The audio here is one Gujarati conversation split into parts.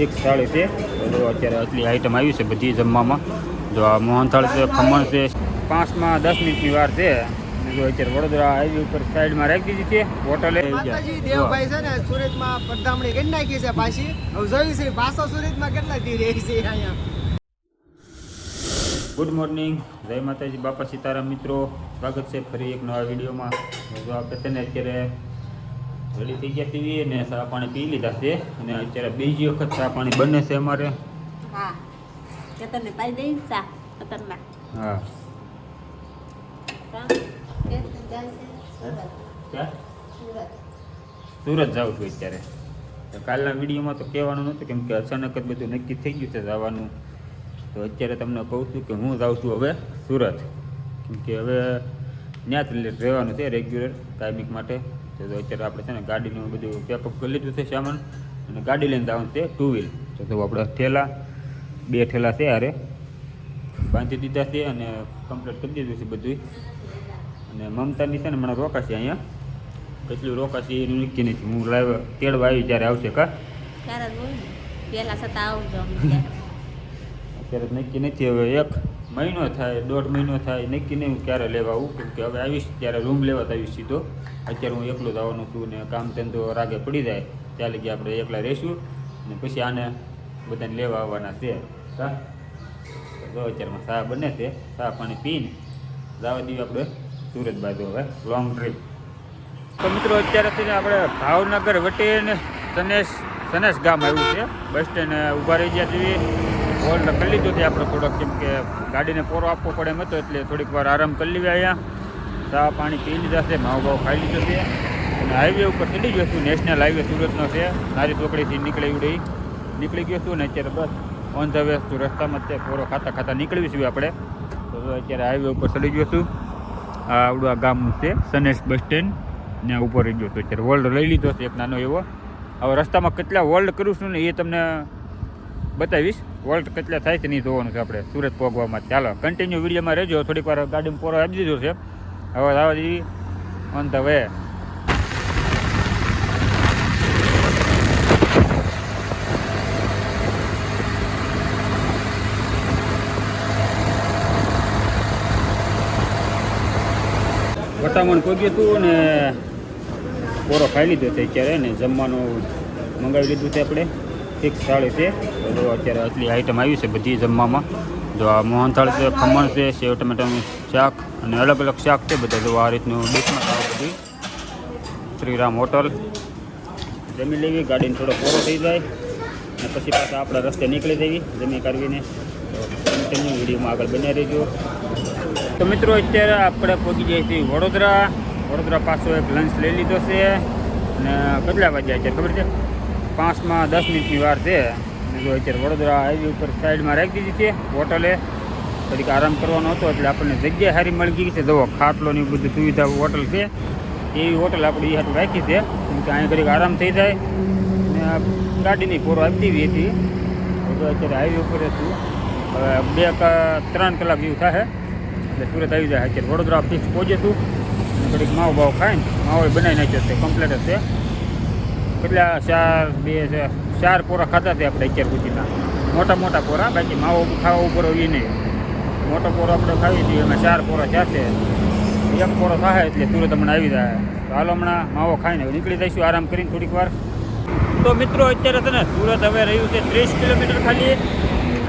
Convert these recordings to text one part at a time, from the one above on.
ફિક્સ થાળી છે. તો અત્યારે આટલી આઈટમ આવી છે બધી જમવામાં. જો આ મોહનથાળ છે ખમણ છે પાંચમાં દસ મિનિટની વાર છે. જો અત્યારે વડોદરા હાઈવે ઉપર સાઈડમાં રાખી દીધી છે હોટલે દેવભાઈ છે ને સુરતમાં પધરામણી કરી નાખી છે પાછી. હવે જોયું છે પાછો સુરતમાં કેટલા દી રહી છે અહીંયા. ગુડ મોર્નિંગ જય માતાજી બાપા સીતારામ મિત્રો. સ્વાગત છે ફરી એક નવા વિડીયોમાં. જો આપણે છે ને અત્યારે રેડી થઈ ગયા પીવી અને ચા પાણી પી લીધા છે. અને અત્યારે બીજી વખત ચા પાણી બને છે અમારે. હા. કેતનને પાઈ દઈ ચા હા. સુરત. જાઉં છું અત્યારે. તો કાલના વિડીયોમાં તો કહેવાનું નહોતું કેમ કે અચાનક જ બધું નક્કી થઈ ગયું છે જવાનું. તો અત્યારે તમને કહું છું કે હું જાઉં છું હવે સુરત. કેમ કે હવે ત્યાં જ રહેવાનું છે રેગ્યુલર કાયમિક માટે. તો અત્યારે આપણે છે ને ગાડીનું બધું પેકઅપ કરી લીધું છે સામાન. અને ગાડી લઈને જવાનું છે ટુ વ્હીલ તો તો આપણે ઠેલા બે ઠેલા છે અરે બાંધી દીધા છે અને કમ્પ્લીટ કરી દીધું છે બધું અને મમતાની છે ને મને રોકાશે અહીંયા. કેટલું રોકાશે એનું નક્કી નથી. હું લાઈવ તેડવા આવી ત્યારે આવશે કા? જ. અત્યારે નક્કી નથી હવે એક. મહિનો થાય, દોઢ મહિનો થાય, નક્કી નહીં હું ક્યારે લેવા આવું, કેમ કે હવે આવીશ, ત્યારે રૂમ લેવા તો આવીશ સીધો. અત્યારે હું એકલો જ આવવાનું છું ને કામ ધંધો રાગે પડી જાય, ત્યાં લગી આપણે એકલા રહીશું ને પછી આને બધાને લેવા આવવાના છે. હા તો અત્યારમાં ચા બને છે ચા પાણી પીને જવા દઈએ આપણે સુરત બાજુ હવે લોંગ ટ્રીપ તો મિત્રો અત્યારે થઈને આપણે ભાવનગર વટીને સનેશ સનેશ ગામ આવ્યું છે. બસ સ્ટેન્ડ ઊભા રહી ગયા છીએ. હોલ્ડ કરી લીધું છે. આપણે થોડોક કેમ કે ગાડીને પોરો આપવો પડે એમ હતો, એટલે થોડીક વાર આરામ કરી લેવા અહીંયા. ચા પાણી પી લીધા છે, માવ ભાવ ખાઈ લીધો છે. અને હાઈવે ઉપર ચડી ગયો છું નેશનલ હાઈવે સુરતનો છે. નારી ચોકડીથી નીકળી ઉડી નીકળી ગયો છું ને અત્યારે બસ. ઓન ધ વે છું, રસ્તામાં તે પોરો ખાતા ખાતા નીકળવી છીએ આપણે. તો અત્યારે હાઈવે ઉપર ચડી ગયો છું. આ આવડું આ ગામનું છે, સનેશ બસ સ્ટેન્ડ ને ઉપર રહી ગયો હતો અત્યારે વોલ્ડ લઈ લીધો છે એક નાનો એવો. હવે રસ્તામાં કેટલા વોલ્ડ કરું છું ને એ તમને બતાવીશ. વોલ્ટ કેટલા થાય છે નહીં જોવાનું છે આપણે. સુરત પહોંચવામાં ચાલો કન્ટિન્યુ વિડીયોમાં રહેજો. થોડીક વાર ગાડીમાં પોરો આપી દીધો છે. હવે આવા દીધી ઓન ધ વે વટામણ પગ્યું હતું ને પોરો ખાઈ લીધો છે અત્યારે ને જમવાનું મંગાવી લીધું છે આપણે. ફિક્સ થાળી છે. તો અત્યારે આટલી આઈટમ આવી છે બધી જમવામાં. જો આ મોહનથાળ છે, ખમણ છે, સેવ ટમેટાનું શાક અને અલગ અલગ શાક છે બધા. જો આ રીતનું ડીશમાં ખાવ બધી. શ્રીરામ હોટલ. જમી લેવી, ગાડીને થોડો પૂરો થઈ જાય. અને પછી પાછા આપણા રસ્તે નીકળી દેવી જમી કરવીને કન્ટિન્યુ વિડીયોમાં આગળ બન્યા રહેજો. તો મિત્રો, અત્યારે આપણે પહોંચી જઈએ છીએ વડોદરા. વડોદરા પાછો એક લંચ લઈ લીધો છે. અને કેટલા વાગ્યા અત્યારે ખબર છે? પાંચમાં દસ મિનિટની વાર છે. અને જો અત્યારે વડોદરા હાઈવે ઉપર સાઈડમાં રાખી દીધી છે હોટલે. થોડીક આરામ કરવાનો હતો એટલે આપણને જગ્યા સારી મળી ગઈ છે. જુઓ ખાટલોની બધી સુવિધા હોટલ છે. એવી હોટલ આપણે એ હાટું રાખી છે. કેમ કે અહીંયા ઘડીક આરામ થઈ જાય. અને આ ગાડીની પોરો આપી દેવી હતી. તો અત્યારે હાઈવે ઉપર છું. હવે બે ક- ત્રણ કલાક જેવું થાય એટલે સુરત આવી જાય. અત્યારે વડોદરા ફિક્સ પહોંચે તું અને ઘડીક માવો બાવો ખાઈને માવો બનાવી નાખ્યો છે. કમ્પ્લેટ જ છે. કેટલા ચાર, બે, ચાર પોરા ખાધા છે આપણે અત્યાર સુધીના. મોટા મોટા પોરા, બાકી માવો ખાવા ઉપર એ નહીં. મોટો પોરો આપણે ખાવી દઈએ એમાં ચાર પોરા જાતે એક પોરો થાય એટલે સુરત હમણાં આવી જાય. તો હાલો હમણાં માવો ખાઈને નીકળી જઈશું આરામ કરીને થોડીક વાર. તો મિત્રો, અત્યારે તને સુરત હવે રહ્યું છે ત્રીસ કિલોમીટર ખાલી.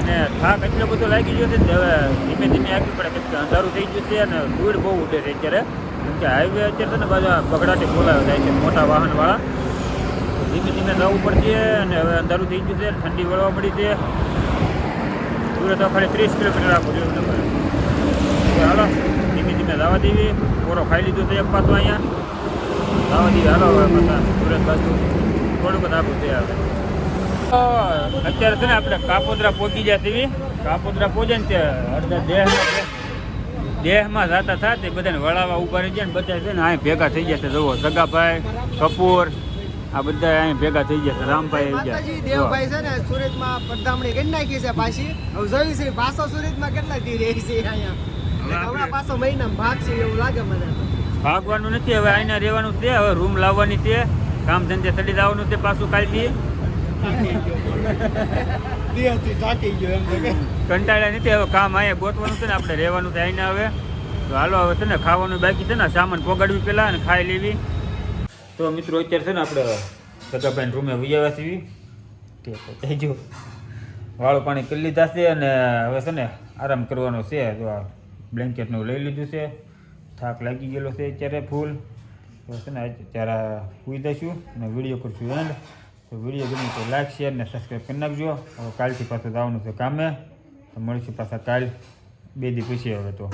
અને થાક એટલો બધો લાગી ગયો છે હવે ધીમે ધીમે આવી પડે કેમ કે અંધારું થઈ ગયું છે અને ધૂળ બહુ ઉડે છે અત્યારે. કેમ કે હાઈવે અત્યારે તને બધા બગડાટી બોલાવે જાય છે, મોટા વાહનવાળા. ધીમે જવું પડશે અને હવે અંધારું થઈ ગયું છે, ઠંડી વળવા પડી છે. સુરત તો ખાલી ત્રીસ કિલોમીટર આખું જોયું નંબર હાલો, ધીમે ધીમે જવા દેવી. કોરો ખાઈ લીધું છે એક પાછું અહીંયા. જવા દેવી, હાલો હવે પાછા સુરત પાછું થોડુંક જ છે હવે. અત્યારે છે ને આપણે કાપોદરા પહોંચી જાય તેવી કાપોદરા પહોંચે ને તે અડધા દેહમાં દેહમાં જાતા થાય તે બધાને વળાવવા ઊભા રહી ગયા ને બધા છે ને અહીં ભેગા થઈ ગયા છે. જુઓ, સગાભાઈ, કપૂર આ બધા અહીં ભેગા થઈ ગયા છે. રામભાઈ આવી ગયા. દેવભાઈ છે ને સુરતમાં પધરામણી કરી નાખી છે પાછી. હવે જોયું છે પાછો સુરતમાં કેટલા દી રહી છે અહીંયા. હમણાં પાછો મહિના ભાગ છે એવું લાગે મને ભાગવાનું નથી હવે અહીંયા રહેવાનું છે હવે રૂમ લાવવાની છે. કામ ધંધે ચડી જવાનું છે પાછું કાલથી. તો. કંટાળ્યા નથી હવે કામ અહીંયા ગોતવાનું છે ને આપણે રહેવાનું થાય ને હવે. તો હાલો હવે છે ને ખાવાનું બાકી છે ને સામાન પોગાડવી પહેલાં અને ખાઈ લેવી. તો મિત્રો અત્યારે છે ને આપણે સગાભાઈ રૂમે વૈયા છીએ. કે ગયું વાળું પાણી કરી લીધા છે અને હવે છે ને આરામ કરવાનો છે. તો આ બ્લેન્કેટનું લઈ લીધું છે. થાક લાગી ગયેલો છે અત્યારે ફૂલ. તો છે ને અત્યારે સુઈ દઈશું અને વીડિયો કરશું એન્ડ તો વીડિયો ગમે તો લાઈક શેર ને સબસ્ક્રાઈબ કરી નાખજો. હવે કાલથી પાછું જવાનું છે કામે. તો મળીશું પાછા કાલ. બે દી પછી હવે તો.